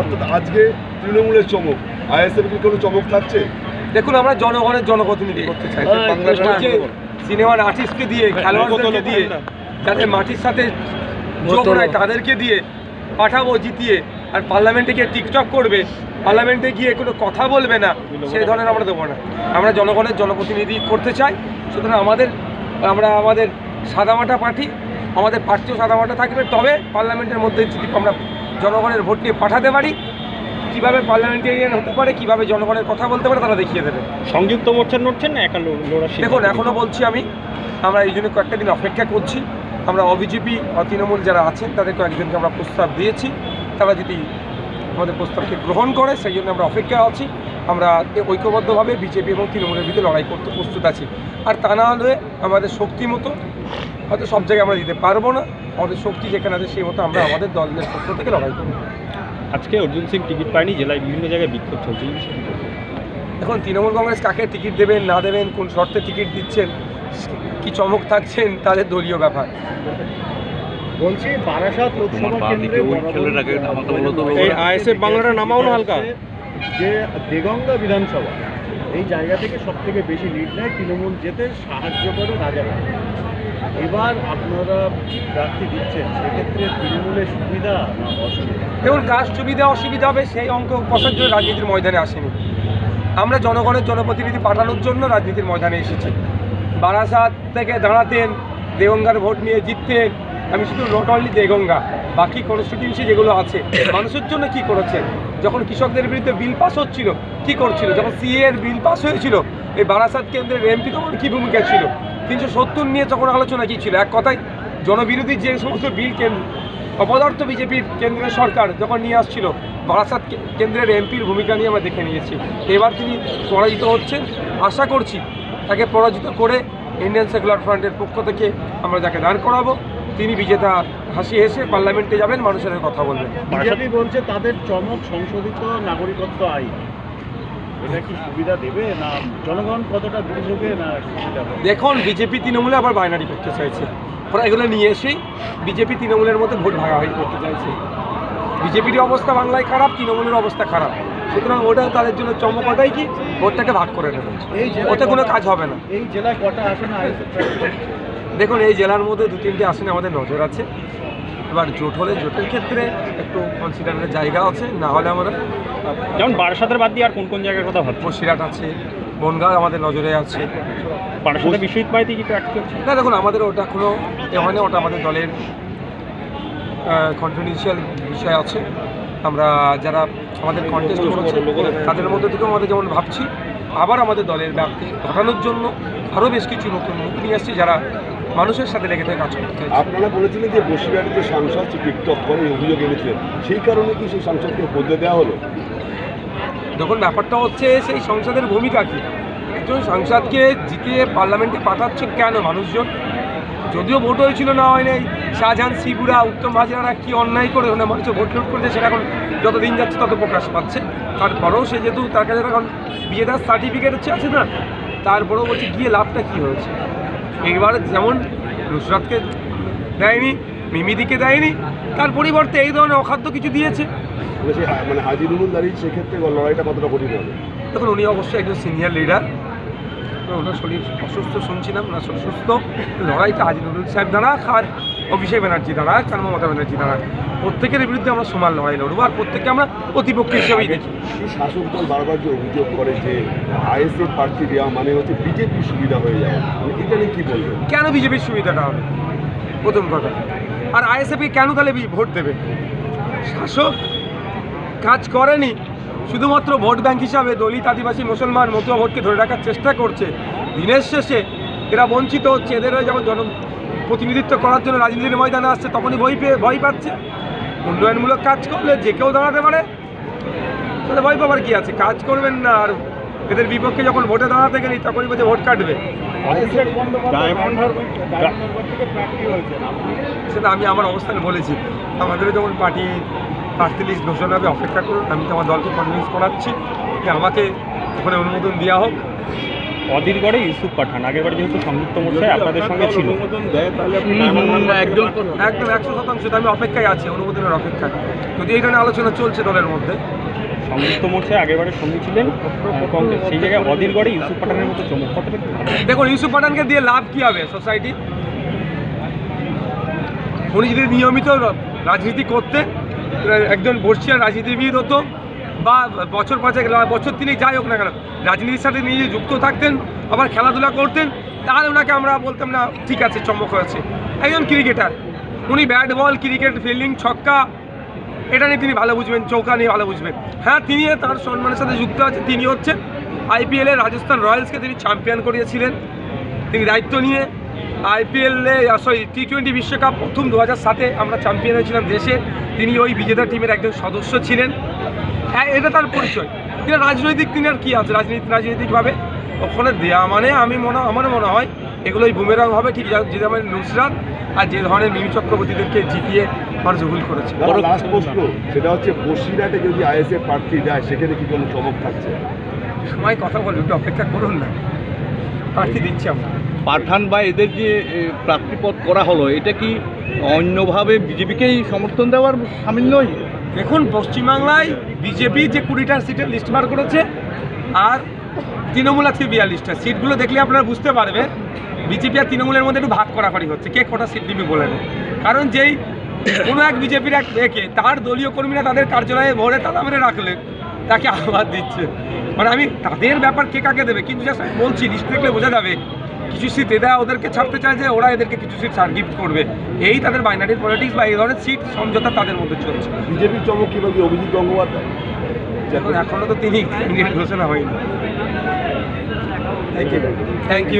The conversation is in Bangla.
অর্থাৎ আজকে তৃণমূলের চমক আইএসএফ কি কোনো চমক থাকছে? দেখুন আমরা জনগণের জনপ্রতিনিধি করতে চাই। সিনেমার আর্টিস্টকে দিয়ে খেলোয়াড়দেরকে দিয়ে যাদের মাটির সাথে যোগ নাই তাদেরকে দিয়ে পাঠাবো জিতিয়ে। আর পার্লামেন্টে গিয়ে টিকটক করবে পার্লামেন্টে গিয়ে কোনো কথা বলবে না সেই ধরনের আমরা দেবো না। আমরা জনগণের জনপ্রতিনিধি করতে চাই। সুতরাং আমাদের আমরা আমাদের সাদামাটা পার্টি আমাদের প্রার্থীও সাদামাটা থাকবে। তবে পার্লামেন্টের মধ্যে যদি আমরা জনগণের ভোট নিয়ে পাঠাতে পারি? কীভাবে পার্লামেন্টেরিয়ান হতে পারে? কীভাবে জনগণের কথা বলতে পারে তারা দেখিয়ে দেবে। সংযুক্ত মোর্চা নড়ছেন না একা লো- লড়ার সিদ্ধান্ত দেখুন এখনও বলছি আমি আমরা এই জন্য কয়েকটা দিন অপেক্ষা করছি। আমরা অবিজেপি বা তৃণমূল যারা আছেন তাদের কয়েকজনকে আমরা প্রস্তাব দিয়েছি। তারা যদি আমাদের প্রস্তাবকে গ্রহণ করে সেই জন্য আমরা অপেক্ষায় আছি। আমরা ঐক্যবদ্ধভাবে বিজেপি এবং তৃণমূলের বিরুদ্ধে লড়াই করতে প্রস্তুত আছি। আর তা না হলে আমাদের শক্তি মতো হয়তো সব জায়গায় আমরা দিতে পারব না। আমাদের শক্তি যেখানে আছে সেই মতো আমরা আমাদের দলের পক্ষ থেকে লড়াই করব। আজকে অর্জুন সিং টিকিট পায়নি জেলায় বিভিন্ন জায়গায় বিক্ষোভ চলছে? এখন তৃণমূল কংগ্রেস কাকে টিকিট দেবেন না দেবেন কোন শর্তে টিকিট দিচ্ছেন কি চমক থাকছেন তাদের দলীয় ব্যাপার। বলছি বারাসাত লোকসভা কেন্দ্রে বরাবর- এই আইএসএফ বাংলাটা নামাও না হালকা। যে দেগঙ্গা বিধানসভা এই জায়গা থেকে সব থেকে বেশি লিড নেয় তৃণমূল যেতে সাহায্য করে রাজারা। এবার আপনারা প্রার্থী দিচ্ছেন? সেক্ষেত্রে তৃণমূলের সুবিধা না অসুবিধা? দেখুন সুবিধা, অসুবিধা হবে সেই অঙ্ক কষার জন্য রাজনীতির ময়দানে আসেনি। আমরা জনগণের জনপ্রতিনিধি পাঠানোর জন্য রাজনীতির ময়দানে এসেছি। বারাসাত থেকে দাঁড়াতেন দেগঙ্গার ভোট নিয়ে জিততেন আমি শুধু নট অনলি দেগঙ্গা বাকি কনস্টিটিউন্সি যেগুলো আছে, মানুষের জন্য কি করেছেন? যখন কৃষকদের বিরুদ্ধে বিল পাস হচ্ছিল, কি করছিল? যখন সিএ এর বিল পাস হয়েছিল, এই বারাসাত কেন্দ্রের এমপি তখন কী ভূমিকা ছিল? তিনশো সত্তর নিয়ে তখন আলোচনা কী ছিল? এক কথায়, জনবিরোধী যে সমস্ত বিল কেন্দ্র অপদার্থ বিজেপির কেন্দ্রীয় সরকার যখন নিয়ে আসছিল, বারাসাত কেন্দ্রের এমপির ভূমিকা নিয়ে আমরা দেখে নিয়েছি। এবার তিনি পরাজিত হচ্ছেন। আশা করছি তাকে পরাজিত করে ইন্ডিয়ান সেকুলার ফ্রন্টের পক্ষ থেকে আমরা যাকে দাঁড় করাবো। তিনি বিজেতা হাসি হেসে পার্লামেন্টে যাবেন মানুষের কথা বলবেন। বিজেপি বলছে তাদের চমক সংশোধিত নাগরিকত্ব আইন। এটা কি সুবিধা দেবে না জনগণ কতটা না দেখুন বিজেপি তৃণমূলে আবার বাইনারি করতে চাইছে ওরা এগুলো নিয়ে এসেই বিজেপি তৃণমূলের মধ্যে ভোট ভাগাভাগি করতে চাইছে। বিজেপির অবস্থা বাংলায় খারাপ তৃণমূলের অবস্থা খারাপ। সুতরাং ওটা তাদের জন্য চমক ওটাই কি? ভোটটাকে ভাগ করে নেবে। ওতে কোনো কাজ হবে না। এই জেলায় কটা আসনে? দেখুন এই জেলার মধ্যে দু তিনটে আসনে আমাদের নজর আছে। এবার জোট হলে জোটের ক্ষেত্রে একটু কনসিডারের জায়গা আছে না হলে আমরা যেমন বারাসাতের বাদ দিয়ে আর কোন কোন জায়গার কথা ভাবছেন? সিরাট আছে বনগাঁ আমাদের নজরে আছে। বারাসাতে বিশ্বজিৎ মাইতি কি প্রার্থী হচ্ছে না দেখুন আমাদের ওটা কোনো এ হয় না ওটা আমাদের দলের কনফিডেন্সিয়াল বিষয় আছে। আমরা যারা আমাদের কন্টেস্ট করছে তাদের মধ্যে থেকেও আমাদের যেমন ভাবছি আবার আমাদের দলের ব্যাপ্তি ঘটানোর জন্য আরও বেশ কিছু নতুন মুখ নিয়ে আসছি যারা মানুষের সাথে লেগে থেকে কাজ করতে আপনারা বলেছিলেন যে বসিরহাটের সাংসদ টিকটক করে অভিযোগ এনেছিলেন। সেই কারণে কি সেই সাংসদকে বদলে দেওয়া হলো? দেখুন ব্যাপারটা হচ্ছে সেই সংসদের ভূমিকা কী? একজন সাংসদকে জিতিয়ে পার্লামেন্টে পাঠাচ্ছে কেন মানুষজন? যদিও ভোট হয়েছিল না হয় নাই। শাহজাহান শিবুরা উত্তম হাজারা কি অন্যায় করে ওখানে মানুষ ভোট লুট করেছে সেটা এখন যত দিন যাচ্ছে তত প্রকাশ পাচ্ছে। তারপরেও সে যেহেতু তার কাছে এখন বিয়েদার সার্টিফিকেট হচ্ছে আছে না? তারপরেও বলছে গিয়ে লাভটা কী হয়েছে? এইবার যেমন নুসরাতকে দেয়নি মিমিদিকে দেয়নি তার পরিবর্তে এই ধরনের অখাদ্য কিছু দিয়েছে। মানে হাজির দাঁড়িয়ে সেক্ষেত্রে লড়াইটা কতটা কঠিন হবে? দেখুন উনি অবশ্যই একজন সিনিয়র লিডার ওনার শরীর অসুস্থ শুনছিলাম ওনার শরীর সুস্থ লড়াইটা হাজির সাহেব দাঁড়া আর অভিষেক ব্যানার্জি দাঁড়া আর মমতা ব্যানার্জি দাঁড়া প্রত্যেকের বিরুদ্ধে আমরা সমান লড়াই লড়বো আর প্রত্যেককে আমরা প্রতিপক্ষ হিসেবেই দেখি। শাসক দল বারবার যে অভিযোগ করে যে আইএসএফ প্রার্থী দেওয়া মানে হচ্ছে বিজেপির সুবিধা হয়ে যাওয়া। মানে এটা নিয়ে কি বলবেন? কেন বিজেপির সুবিধাটা হবে? প্রথম কথা। আর আইএসএফকে কেন তাহলে ভোট দেবে? শাসক কাজ করেনি। শুধুমাত্র ভোট ব্যাংক হিসাবে দলিত আদিবাসী মুসলমান মতুয়া ভোটকে ধরে রাখার চেষ্টা করছে। দিনের শেষে এরা বঞ্চিত হচ্ছে এদেরও যখন জন প্রতিনিধিত্ব করার জন্য রাজনীতির ময়দানে আসছে, তখনই ভয় পেয়ে, ভয় পাচ্ছে। উন্নয়নমূলক কাজ করলে যে কেউ দাঁড়াতে পারে, তাহলে ভয় পাবার কি আছে? কাজ করবেন না, আর এদের বিপক্ষে যখন ভোটে দাঁড়াতে গেলি, তখনই বলছে ভোট কাটবে। সেটা আমি আমার অবস্থানে বলেছি। আমাদেরও যখন পার্টি প্রার্থী লিস্ট ঘোষণা হবে, অপেক্ষা করুন। আমি তো আমার দলকে কনভিন্স করাচ্ছি যে আমাকে ওখানে অনুমোদন দেওয়া হোক। অধীরগড়ে ইউসুফ পাঠান। আগেরবার যেহেতু সংযুক্ত মোর্চায় আপনাদের সঙ্গে ছিল। হারবার একদম একশো শতাংশ আমি অপেক্ষায় আছি অনুমোদনের অপেক্ষায় যদি এই ধরনের আলোচনা চলছে দলের মধ্যে। সংযুক্ত মোর্চায় আগেরবারে সঙ্গী ছিলেন কংগ্রেস। সেই জায়গায় অধীরগড়ে ইউসুফ পাঠানের মতো চমক কতটা দেখুন ইউসুফ পাঠানকে দিয়ে লাভ কি হবে সোসাইটি উনি যদি নিয়মিত রাজনীতি করতে একজন বর্ষিয়ান রাজনীতিবিদ হতো বা বছর পাঁচেক বছর তিনি যাই হোক না কেন, রাজনীতির সাথে নিজে যুক্ত থাকতেন, আবার খেলাধুলা করতেন তাহলে ওনাকে আমরা বলতাম, না, ঠিক আছে, চমক হয়েছে একজন ক্রিকেটার, উনি ব্যাট বল, ক্রিকেট, ফিল্ডিং, ছক্কা, এটা নিয়ে তিনি ভালো বুঝবেন, চৌকা নিয়ে ভালো বুঝবেন। হ্যাঁ তিনি তার সম্মানের সাথে যুক্ত আছে তিনি হচ্ছেন আইপিএলে রাজস্থান রয়্যালসকে তিনি চ্যাম্পিয়ন করিয়েছিলেন। তিনি দায়িত্ব নিয়ে আইপিএলে সরি টি টোয়েন্টি বিশ্বকাপ প্রথম দু হাজার সাতে আমরা চ্যাম্পিয়ন হয়েছিলাম দেশে। তিনি ওই বিজেতা টিমের একজন সদস্য ছিলেন। হ্যাঁ এটা তার পরিচয়। তিনি রাজনৈতিক তিনি আর কী আছে রাজনীতি রাজনৈতিকভাবে। ওখানে দেওয়া মানে আমি মনে আমার মনে হয় এগুলোই বুমেরাং হবে ঠিক যে ধরনের নুসরাত আর যে ধরনের মিমি চক্রবর্তীদেরকে জিতিয়ে আমার জহুল করেছে। লাস্ট প্রশ্ন সেটা হচ্ছে বসিরহাটে যদি আইএসএফ প্রার্থী যায় সেখানে কি কোনো চমক থাকছে? সময় কথা বলবে একটু অপেক্ষা করুন না। প্রার্থী দিচ্ছি আমরা। পাঠান বা এদের যে প্রার্থীপদ করা হলো এটা কি অন্যভাবে বিজেপিকেই সমর্থন দেওয়ার সামিল নয়? দেখুন, পশ্চিমবাংলায় বিজেপি যে কুড়িটা সিটের লিস্ট বার করেছে, আর তৃণমূল আজকে বিয়াল্লিশটা। সিটগুলো দেখলে আপনারা বুঝতে পারবেন বিজেপি আর তৃণমূলের মধ্যে একটু ভাগ করাকরি হচ্ছে। কে কটা সিট নিবি বলে। কারণ যেই কোনো এক বিজেপির এক একে, তার দলীয় কর্মীরা তাদের কার্যালয়ে ভরে তালা মেরে রাখলেন তাকে আহ্বান দিচ্ছে। মানে আমি, তাদের ব্যাপার কে কাকে দেবে? কিন্তু জাস্ট আমি বলছি লিস্ট দেখলে বোঝা যাবে। কিছু সিট এরা ওদেরকে ছাড়তে চায় যে ওরা এদেরকে কিছু সিট ছাড় গিফট করবে। এই তাদের বাইনারি পলিটিক্স বা এই ধরনের সিট সমঝোতা তাদের মধ্যে চলছে। বিজেপির চমক কীভাবে অভিজিৎ গঙ্গোপাধ্যায়? এখন এখনও তো তিনি ঘোষণা হয়নি। Thank you thank you